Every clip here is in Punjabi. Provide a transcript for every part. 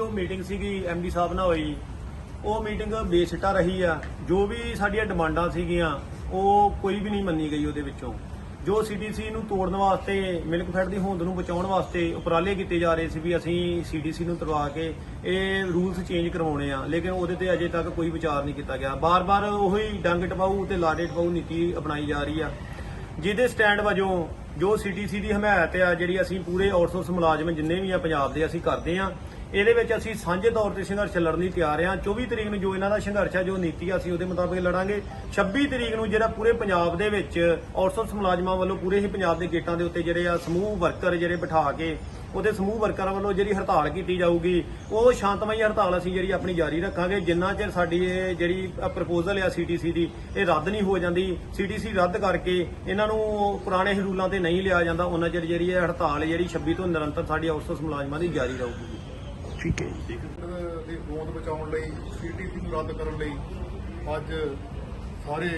ਜੋ ਮੀਟਿੰਗ ਸੀਗੀ ਐਮਡੀ ਸਾਹਿਬ ਨਾਲ ਹੋਈ। ਉਹ ਮੀਟਿੰਗ ਬੇਸਿੱਟਾ ਰਹੀ ਆ। ਜੋ ਵੀ ਸਾਡੀਆਂ ਡਿਮਾਂਡਾਂ ਸੀਗੀਆਂ, ਉਹ ਕੋਈ ਵੀ ਨਹੀਂ ਮੰਨੀ ਗਈ ਉਹਦੇ ਵਿੱਚੋਂ। ਜੋ ਸੀਡੀਸੀ ਨੂੰ ਤੋੜਨ ਵਾਸਤੇ, ਮਿਲਕ ਫੈਡ ਦੀ ਹੋਂਦ ਨੂੰ ਬਚਾਉਣ ਵਾਸਤੇ ਉਪਰਾਲੇ ਕੀਤੇ ਜਾ ਰਹੇ ਸੀ ਵੀ ਅਸੀਂ ਸੀਡੀਸੀ ਨੂੰ ਤੁਰਵਾ ਕੇ ਇਹ ਰੂਲਸ ਚੇਂਜ ਕਰਵਾਉਣੇ ਆ, ਲੇਕਿਨ ਉਹਦੇ ਤੇ ਅਜੇ ਤੱਕ ਕੋਈ ਵਿਚਾਰ ਨਹੀਂ ਕੀਤਾ ਗਿਆ। ਬਾਰ-ਬਾਰ ਉਹੀ ਡੰਗ ਟਪਾਊ ਤੇ ਲਾਡੇ ਟਪਾਊ ਨੀਤੀ ਅਪਣਾਈ ਜਾ ਰਹੀ ਆ। ਜਿਹਦੇ ਸਟੈਂਡ ਵਜੋਂ ਜੋ ਸੀਟੀਸੀ ਦੀ ਹਮਾਇਤ ਆ, ਜਿਹੜੀ ਅਸੀਂ ਪੂਰੇ ਆਊਟਸੋਰਸ ਮੁਲਾਜ਼ਮ ਜਿੰਨੇ ਵੀ ਆ ਪੰਜਾਬ ਦੇ ਅਸੀਂ ਕਰਦੇ ਆ ਇਹਦੇ ਵਿੱਚ ਅਸੀਂ ਸਾਂਝੇ ਤੌਰ ਤੇ ਸੰਘਰਸ਼ ਲੜਨ ਲਈ ਤਿਆਰ ਹਾਂ। 24 ਤਰੀਕ ਨੂੰ ਜੋ ਇਹਨਾਂ ਦਾ ਸੰਘਰਸ਼ ਆ ਜੋ ਨੀਤੀ ਆ ਅਸੀਂ ਉਹਦੇ ਮੁਤਾਬਿਕ ਲੜਾਂਗੇ। 26 ਤਰੀਕ ਨੂੰ ਜਿਹੜਾ ਪੂਰੇ ਪੰਜਾਬ ਦੇ ਵਿੱਚ ਆਊਟਸੋਰਸ ਮੁਲਾਜ਼ਮਾਂ ਵੱਲੋਂ ਪੂਰੇ ਹੀ ਪੰਜਾਬ ਦੇ ਗੇਟਾਂ ਦੇ ਉੱਤੇ ਜਿਹੜੇ ਆ ਸਮੂਹ ਵਰਕਰ ਜਿਹੜੇ ਬਿਠਾ ਕੇ ਉਹਦੇ ਸਮੂਹ ਵਰਕਰਾਂ ਵੱਲੋਂ ਜਿਹੜੀ ਹੜਤਾਲ ਕੀਤੀ ਜਾਊਗੀ, ਉਹ ਸ਼ਾਂਤਮਈ ਹੜਤਾਲ ਅਸੀਂ ਜਿਹੜੀ ਆਪਣੀ ਜਾਰੀ ਰੱਖਾਂਗੇ। ਜਿੰਨਾ ਚਿਰ ਸਾਡੀ ਇਹ ਜਿਹੜੀ ਪ੍ਰਪੋਜ਼ਲ ਆ ਸੀਟੀਸੀ ਦੀ, ਇਹ ਰੱਦ ਨਹੀਂ ਹੋ ਜਾਂਦੀ। ਸੀਟੀਸੀ ਰੱਦ ਕਰਕੇ ਇਹਨਾਂ ਨੂੰ ਪੁਰਾਣੇ ਰੂਲਾਂ ਤੇ ਨਹੀਂ ਲਿਆ ਜਾਂਦਾ। ਉਹਨਾਂ ਚਿਰ ਜਿਹੜੀ ਇਹ ਹੜਤਾਲ ਜਿਹੜੀ 26 ਤੋਂ ਨਿਰੰਤਰ ਸਾਡੀ ਆਊਟਸੋਰਸ ਮੁਲਾਜ਼ਮਾਂ ਦੀ ਜਾਰੀ ਰਹੂਗੀ। ਠੀਕ ਹੈ ਜੀ। ਦੀ ਹੋਂਦ ਬਚਾਉਣ ਲਈ ਸੀਟੀਸੀ ਨੂੰ ਰੱਦ ਕਰਨ ਲਈ ਅੱਜ ਸਾਰੇ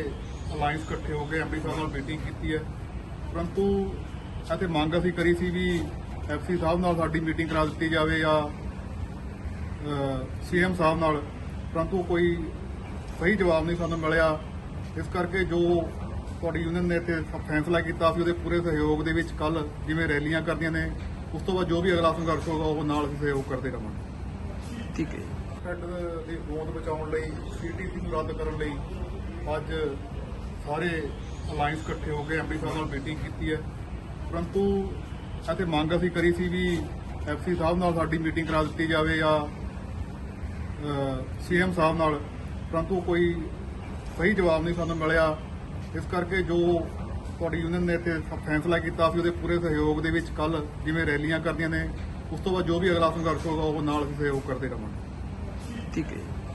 ਅਲਾਈਅੰਸ ਇਕੱਠੇ ਹੋ ਕੇ ਐਮਪੀ ਸਾਹਿਬ ਨਾਲ ਮੀਟਿੰਗ ਕੀਤੀ ਹੈ। ਪਰੰਤੂ ਅਤੇ ਮੰਗ ਅਸੀਂ ਕਰੀ ਸੀ ਵੀ ਐਫਸੀ ਸਾਹਿਬ ਨਾਲ ਸਾਡੀ ਮੀਟਿੰਗ ਕਰਾ ਦਿੱਤੀ ਜਾਵੇ ਜਾਂ ਸੀਐਮ ਸਾਹਿਬ ਨਾਲ। ਪਰੰਤੂ ਕੋਈ ਸਹੀ ਜਵਾਬ ਨਹੀਂ ਸਾਨੂੰ ਮਿਲਿਆ। ਇਸ ਕਰਕੇ ਜੋ ਤੁਹਾਡੀ ਯੂਨੀਅਨ ਨੇ ਇੱਥੇ ਫੈਸਲਾ ਕੀਤਾ ਸੀ, ਉਹਦੇ ਪੂਰੇ ਸਹਿਯੋਗ ਦੇ ਵਿੱਚ ਕੱਲ ਜਿਵੇਂ ਰੈਲੀਆਂ ਕਰਦੀਆਂ ਨੇ ਉਸ ਤੋਂ ਬਾਅਦ ਜੋ ਵੀ ਅਗਲਾ ਸੰਘਰਸ਼ ਹੋਗਾ ਉਹ ਨਾਲ ਅਸੀਂ ਸਹਿਯੋਗ ਕਰਦੇ ਰਹਾਂਗੇ ਠੀਕ ਹੈ ਫੈਡ ਦੀ ਹੋਂਦ ਬਚਾਉਣ ਲਈ ਸੀਟੀਸੀ ਨੂੰ ਰੱਦ ਕਰਨ ਲਈ ਅੱਜ ਸਾਰੇ ਅਲਾਈਅੰਸ ਇਕੱਠੇ ਹੋ ਕੇ ਐਮਪੀ ਸਾਹਿਬ ਨਾਲ ਮੀਟਿੰਗ ਕੀਤੀ ਹੈ। ਪਰੰਤੂ ਅਤੇ ਮੰਗ ਅਸੀਂ ਕਰੀ ਸੀ ਵੀ ਐਫਸੀ ਸਾਹਿਬ ਨਾਲ ਸਾਡੀ ਮੀਟਿੰਗ ਕਰਾ ਦਿੱਤੀ ਜਾਵੇ ਜਾਂ ਸੀਐਮ ਸਾਹਿਬ ਨਾਲ। ਪਰੰਤੂ ਕੋਈ ਸਹੀ ਜਵਾਬ ਨਹੀਂ ਸਾਨੂੰ ਮਿਲਿਆ। ਇਸ ਕਰਕੇ ਜੋ ਤੁਹਾਡੀ ਯੂਨੀਅਨ ਨੇ ਇੱਥੇ ਫੈਸਲਾ ਕੀਤਾ ਸੀ ਉਹਦੇ ਪੂਰੇ ਸਹਿਯੋਗ ਦੇ ਵਿੱਚ ਕੱਲ ਜਿਵੇਂ ਰੈਲੀਆਂ ਕਰਦੀਆਂ ਨੇ, ਉਸ ਤੋਂ ਬਾਅਦ ਜੋ ਵੀ ਅਗਲਾ ਸੰਘਰਸ਼ ਹੋਗਾ ਉਹ ਨਾਲ ਅਸੀਂ ਸਹਿਯੋਗ ਕਰਦੇ ਰਹਾਂਗੇ ਠੀਕ ਹੈ। ਜੀ